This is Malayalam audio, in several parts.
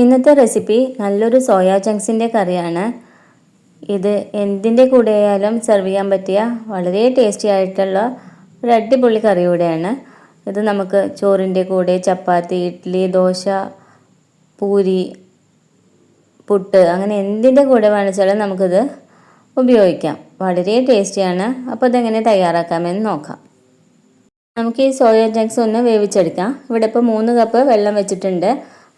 ഇന്നത്തെ റെസിപ്പി നല്ലൊരു സോയാ ചങ്ക്സിന്റെ കറിയാണ്. ഇത് എന്തിന്റെ കൂടെയായാലും സെർവ് ചെയ്യാൻ പറ്റിയ വളരെ ടേസ്റ്റി ആയിട്ടുള്ള ഒരു അടിപൊളി കറി കൂടെയാണ്. ഇത് നമുക്ക് ചോറിന്റെ കൂടെ ചപ്പാത്തി ഇഡ്ഡലി ദോശ പൂരി പുട്ട് അങ്ങനെ എന്തിന്റെ കൂടെ വേണിച്ചാലും നമുക്കിത് ഉപയോഗിക്കാം. വളരെ ടേസ്റ്റിയാണ്. അപ്പോൾ ഇതെങ്ങനെ തയ്യാറാക്കാമെന്ന് നോക്കാം. നമുക്ക് ഈ സോയാ ചങ്ക്സ് ഒന്ന് വേവിച്ചെടുക്കാം. ഇവിടെ ഇപ്പോൾ മൂന്ന് കപ്പ് വെള്ളം വെച്ചിട്ടുണ്ട്.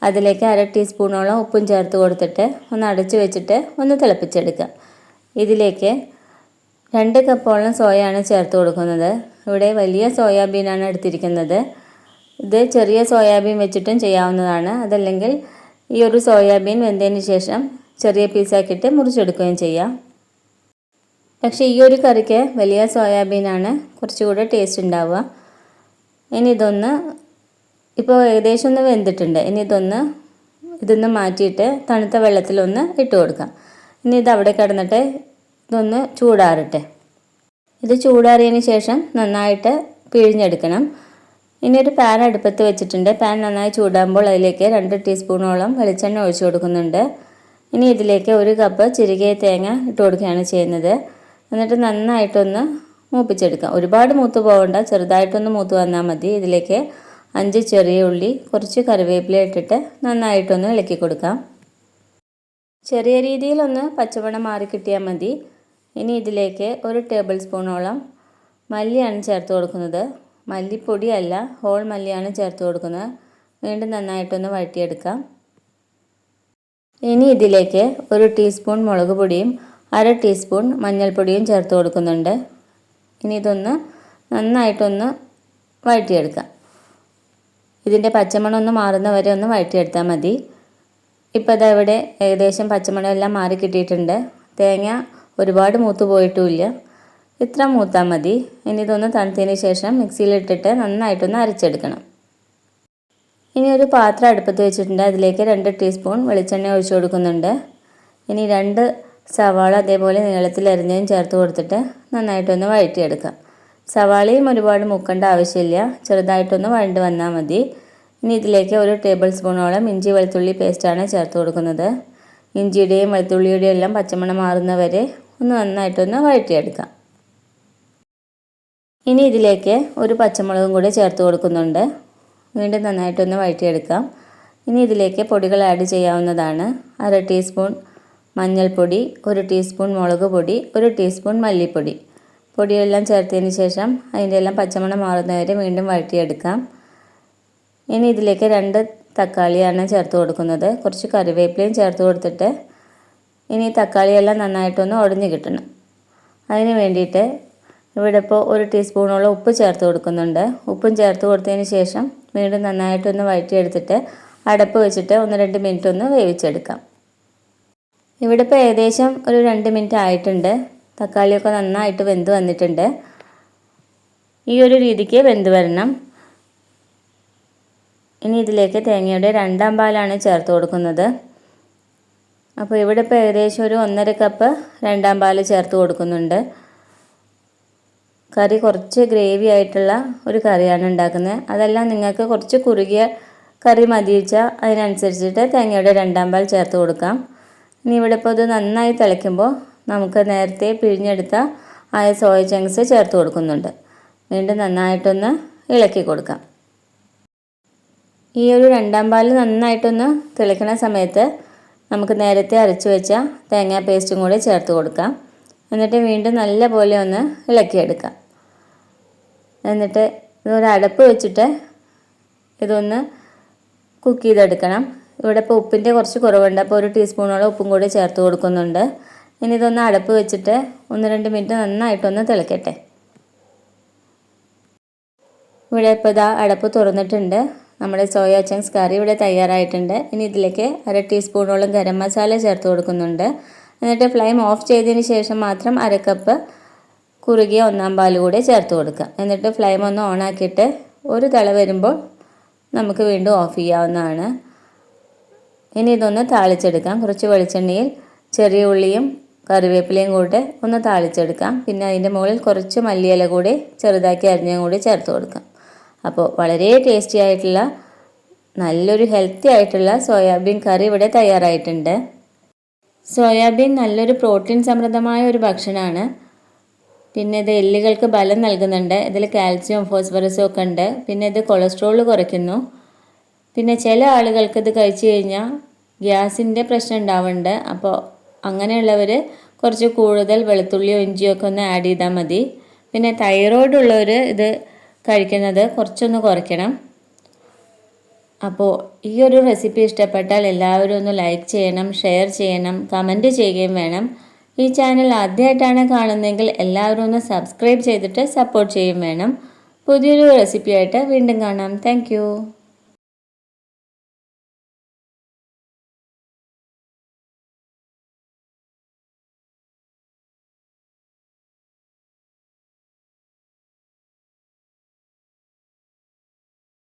അതിലേക്ക് അര ടീസ്പൂണോളം ഉപ്പും ചേർത്ത് കൊടുത്തിട്ട് ഒന്ന് അടച്ചു വെച്ചിട്ട് ഒന്ന് തിളപ്പിച്ചെടുക്കുക. ഇതിലേക്ക് രണ്ട് കപ്പോളം സോയയാണ് ചേർത്ത് കൊടുക്കുന്നത്. ഇവിടെ വലിയ സോയാബീനാണ് എടുത്തിരിക്കുന്നത്. ഇത് ചെറിയ സോയാബീൻ വെച്ചിട്ടും ചെയ്യാവുന്നതാണ്. അതല്ലെങ്കിൽ ഈ ഒരു സോയാബീൻ വെന്തതിന് ശേഷം ചെറിയ പീസാക്കിയിട്ട് മുറിച്ചെടുക്കുകയും ചെയ്യാം. പക്ഷേ ഈ ഒരു കറിക്ക് വലിയ സോയാബീനാണ് കുറച്ചുകൂടെ ടേസ്റ്റ് ഉണ്ടാവുക. ഇനി ഇതൊന്ന് ഇപ്പോൾ ഏകദേശം ഒന്ന് വെന്തിട്ടുണ്ട്. ഇനി ഇതൊന്ന് ഇതൊന്ന് മാറ്റിയിട്ട് തണുത്ത വെള്ളത്തിലൊന്ന് ഇട്ട് കൊടുക്കാം. ഇനി ഇത് അവിടെ കിടന്നിട്ട് ഇതൊന്ന് ചൂടാറട്ടെ. ഇത് ചൂടാറിയതിന് ശേഷം നന്നായിട്ട് പിഴിഞ്ഞെടുക്കണം. ഇനി ഒരു പാൻ അടുപ്പത്ത് വെച്ചിട്ടുണ്ട്. പാൻ നന്നായി ചൂടാകുമ്പോൾ അതിലേക്ക് രണ്ട് ടീസ്പൂണോളം വെളിച്ചെണ്ണ ഒഴിച്ചു കൊടുക്കുന്നുണ്ട്. ഇനി ഇതിലേക്ക് ഒരു കപ്പ് ചിരികെ തേങ്ങ ഇട്ട് കൊടുക്കുകയാണ് ചെയ്യുന്നത്. എന്നിട്ട് നന്നായിട്ടൊന്ന് മൂപ്പിച്ചെടുക്കാം. ഒരുപാട് മൂത്ത് പോകണ്ട ചെറുതായിട്ടൊന്ന് മൂത്ത് വന്നാൽ മതി. ഇതിലേക്ക് അഞ്ച് ചെറിയ ഉള്ളി കുറച്ച് കറിവേപ്പില ഇട്ടിട്ട് നന്നായിട്ടൊന്ന് ഇളക്കി കൊടുക്കാം. ചെറിയ രീതിയിലൊന്ന് പച്ചമണം മാറി കിട്ടിയാൽ മതി. ഇനി ഇതിലേക്ക് ഒരു ടേബിൾ സ്പൂണോളം മല്ലിയാണ് ചേർത്ത് കൊടുക്കുന്നത്. മല്ലിപ്പൊടിയല്ല ഹോൾ മല്ലിയാണ് ചേർത്ത് കൊടുക്കുന്നത്. വീണ്ടും നന്നായിട്ടൊന്ന് വഴറ്റിയെടുക്കാം. ഇനി ഇതിലേക്ക് ഒരു ടീസ്പൂൺ മുളക് പൊടിയും അര ടീസ്പൂൺ മഞ്ഞൾപ്പൊടിയും ചേർത്ത് കൊടുക്കുന്നുണ്ട്. ഇനി ഇതൊന്ന് നന്നായിട്ടൊന്ന് വഴറ്റിയെടുക്കാം. ഇതിന്റെ പച്ചമണം ഒന്ന് മാറുന്ന വരെ ഒന്ന് വഴറ്റിയെടുത്താൽ മതി. ഇപ്പോൾ അത് ഇവിടെ ഏകദേശം പച്ചമണം എല്ലാം മാറി കിട്ടിയിട്ടുണ്ട്. തേങ്ങ ഒരുപാട് മൂത്ത് പോയിട്ടുമില്ല. ഇത്ര മൂത്താൽ മതി. ഇനി ഇതൊന്ന് തണുത്തതിന് ശേഷം മിക്സിയിലിട്ടിട്ട് നന്നായിട്ടൊന്ന് അരച്ചെടുക്കണം. ഇനി ഒരു പാത്രം അടുപ്പത്ത് വെച്ചിട്ടുണ്ട്. അതിലേക്ക് രണ്ട് ടീസ്പൂൺ വെളിച്ചെണ്ണ ഒഴിച്ചു കൊടുക്കുന്നുണ്ട്. ഇനി രണ്ട് സവാള അതേപോലെ നീളത്തിൽ അരിഞ്ഞതും ചേർത്ത് കൊടുത്തിട്ട് നന്നായിട്ടൊന്ന് വഴറ്റിയെടുക്കാം. സവാളയും ഒരുപാട് മുക്കേണ്ട ആവശ്യമില്ല. ചെറുതായിട്ടൊന്ന് വഴണ്ട് വന്നാൽ മതി. ഇനി ഇതിലേക്ക് ഒരു ടേബിൾ സ്പൂണോളം ഇഞ്ചി വെളുത്തുള്ളി പേസ്റ്റാണ് ചേർത്ത് കൊടുക്കുന്നത്. ഇഞ്ചിയുടെയും വെളുത്തുള്ളിയുടെയും എല്ലാം പച്ചമണം മാറുന്നവരെ ഒന്ന് നന്നായിട്ടൊന്ന് വഴറ്റിയെടുക്കാം. ഇനി ഇതിലേക്ക് ഒരു പച്ചമുളകും കൂടി ചേർത്ത് കൊടുക്കുന്നുണ്ട്. വീണ്ടും നന്നായിട്ടൊന്ന് വഴറ്റിയെടുക്കാം. ഇനി ഇതിലേക്ക് പൊടികൾ ആഡ് ചെയ്യാവുന്നതാണ്. അര ടീസ്പൂൺ മഞ്ഞൾപ്പൊടി ഒരു ടീസ്പൂൺ മുളക് പൊടി ഒരു ടീസ്പൂൺ മല്ലിപ്പൊടി. പൊടിയെല്ലാം ചേർത്തതിന് ശേഷം അതിന്റെ എല്ലാം പച്ചമണം മാറുന്നവരെ വീണ്ടും വഴറ്റിയെടുക്കാം. ഇനി ഇതിലേക്ക് രണ്ട് തക്കാളിയാണ് ചേർത്ത് കൊടുക്കുന്നത്. കുറച്ച് കറിവേപ്പിലയും ചേർത്ത് കൊടുത്തിട്ട് ഇനി തക്കാളിയെല്ലാം നന്നായിട്ടൊന്ന് ഉടഞ്ഞു കിട്ടണം. അതിന് വേണ്ടിയിട്ട് ഇവിടെ ഇപ്പോൾ ഒരു ടീസ്പൂണോളം ഉപ്പ് ചേർത്ത് കൊടുക്കുന്നുണ്ട്. ഉപ്പും ചേർത്ത് കൊടുത്തതിന് ശേഷം വീണ്ടും നന്നായിട്ടൊന്ന് വഴറ്റിയെടുത്തിട്ട് അടപ്പ് വെച്ചിട്ട് ഒന്ന് രണ്ട് മിനിറ്റ് ഒന്ന് വേവിച്ചെടുക്കാം. ഇവിടെ ഇപ്പോൾ ഏകദേശം ഒരു രണ്ട് മിനിറ്റ് ആയിട്ടുണ്ട്. തക്കാളിയൊക്കെ നന്നായിട്ട് വെന്ത് വന്നിട്ടുണ്ട്. ഈ ഒരു രീതിക്ക് വെന്ത് വരണം. ഇനി ഇതിലേക്ക് തേങ്ങയുടെ രണ്ടാം പാലാണ് ചേർത്ത് കൊടുക്കുന്നത്. അപ്പോൾ ഇവിടെ ഇപ്പോൾ ഏകദേശം ഒരു ഒന്നര കപ്പ് രണ്ടാം പാൽ ചേർത്ത് കൊടുക്കുന്നുണ്ട്. കറി കുറച്ച് ഗ്രേവി ആയിട്ടുള്ള ഒരു കറിയാണ് ഉണ്ടാക്കുന്നത്. അതെല്ലാം നിങ്ങൾക്ക് കുറച്ച് കുറുകിയ കറി മതി വെച്ചാൽ അതിനനുസരിച്ചിട്ട് തേങ്ങയുടെ രണ്ടാം പാൽ ചേർത്ത് കൊടുക്കാം. ഇനി ഇവിടെ ഇപ്പോൾ ഇത് നന്നായി തിളയ്ക്കുമ്പോൾ നമുക്ക് നേരത്തെ പിഴിഞ്ഞെടുത്ത ആയ സോയ ചങ്ക്സ് ചേർത്ത് കൊടുക്കുന്നുണ്ട്. വീണ്ടും നന്നായിട്ടൊന്ന് ഇളക്കി കൊടുക്കാം. ഈ ഒരു രണ്ടാം പാൽ നന്നായിട്ടൊന്ന് തിളക്കുന്ന സമയത്ത് നമുക്ക് നേരത്തെ അരച്ചു വെച്ച തേങ്ങാ പേസ്റ്റും കൂടി ചേർത്ത് കൊടുക്കാം. എന്നിട്ട് വീണ്ടും നല്ല പോലെ ഒന്ന് ഇളക്കിയെടുക്കാം. എന്നിട്ട് ഇതൊരു അടപ്പ് വെച്ചിട്ട് ഇതൊന്ന് കുക്ക് ചെയ്തെടുക്കണം. ഇവിടെ ഇപ്പോൾ ഉപ്പിന്റെ കുറച്ച് കുറവുണ്ട്. അപ്പോൾ ഒരു ടീസ്പൂണോളം ഉപ്പും കൂടി ചേർത്ത് കൊടുക്കുന്നുണ്ട്. ഇനി ഇതൊന്ന് അടപ്പ് വെച്ചിട്ട് ഒന്ന് രണ്ട് മിനിറ്റ് നന്നായിട്ടൊന്ന് തിളക്കട്ടെ. ഇവിടെ ഇപ്പോൾ ഇതാ അടപ്പ് തുറന്നിട്ടുണ്ട്. നമ്മുടെ സോയ ചങ്ക്സ് കറി ഇവിടെ തയ്യാറായിട്ടുണ്ട്. ഇനി ഇതിലേക്ക് അര ടീസ്പൂണോളം ഗരം മസാല ചേർത്ത് കൊടുക്കുന്നുണ്ട്. എന്നിട്ട് ഫ്ലെയിം ഓഫ് ചെയ്തതിന് ശേഷം മാത്രം അര കപ്പ് കുറുകിയ ഒന്നാം പാൽ കൂടെ ചേർത്ത് കൊടുക്കുക. എന്നിട്ട് ഫ്ലെയിം ഒന്ന് ഓണാക്കിയിട്ട് ഒരു തള വരുമ്പോൾ നമുക്ക് വീണ്ടും ഓഫ് ചെയ്യാവുന്നതാണ്. ഇനി ഇതൊന്ന് താളിച്ചെടുക്കാം. കുറച്ച് വെളിച്ചെണ്ണയിൽ ചെറിയ ഉള്ളിയും കറിവേപ്പിലയും കൂടെ ഒന്ന് താളിച്ചെടുക്കാം. പിന്നെ അതിന്റെ മുകളിൽ കുറച്ച് മല്ലിയില കൂടി ചെറുതാക്കി അരിഞ്ഞും കൂടി ചേർത്ത് കൊടുക്കാം. അപ്പോൾ വളരെ ടേസ്റ്റി ആയിട്ടുള്ള നല്ലൊരു ഹെൽത്തി ആയിട്ടുള്ള സോയാബീൻ കറി ഇവിടെ തയ്യാറായിട്ടുണ്ട്. സോയാബീൻ നല്ലൊരു പ്രോട്ടീൻ സമൃദ്ധമായ ഒരു ഭക്ഷണമാണ്. പിന്നെ ഇത് എല്ലുകൾക്ക് ബലം നൽകുന്നുണ്ട്. ഇതിൽ കാൽസ്യം ഫോസ്ഫറസും ഒക്കെ ഉണ്ട്. പിന്നെ ഇത് കൊളസ്ട്രോൾ കുറയ്ക്കുന്നു. പിന്നെ ചില ആളുകൾക്ക് ഇത് കഴിച്ചു കഴിഞ്ഞാൽ ഗ്യാസിന്റെ പ്രശ്നം ഉണ്ടാവുന്നുണ്ട്. അപ്പോൾ അങ്ങനെയുള്ളവർ കുറച്ച് കൂടുതൽ വെളുത്തുള്ളിയോ ഇഞ്ചിയോ ഒക്കെ ഒന്ന് ആഡ് ചെയ്താൽ മതി. പിന്നെ തൈറോയ്ഡ് ഉള്ളവർ ഇത് കഴിക്കുന്നത് കുറച്ചൊന്ന് കുറയ്ക്കണം. അപ്പോൾ ഈ ഒരു റെസിപ്പി ഇഷ്ടപ്പെട്ടാൽ എല്ലാവരും ഒന്ന് ലൈക്ക് ചെയ്യണം ഷെയർ ചെയ്യണം കമന്റ് ചെയ്യുകയും വേണം. ഈ ചാനൽ ആദ്യമായിട്ടാണ് കാണുന്നതെങ്കിൽ എല്ലാവരും ഒന്ന് സബ്സ്ക്രൈബ് ചെയ്തിട്ട് സപ്പോർട്ട് ചെയ്യും വേണം. പുതിയൊരു റെസിപ്പിയായിട്ട് വീണ്ടും കാണാം. താങ്ക്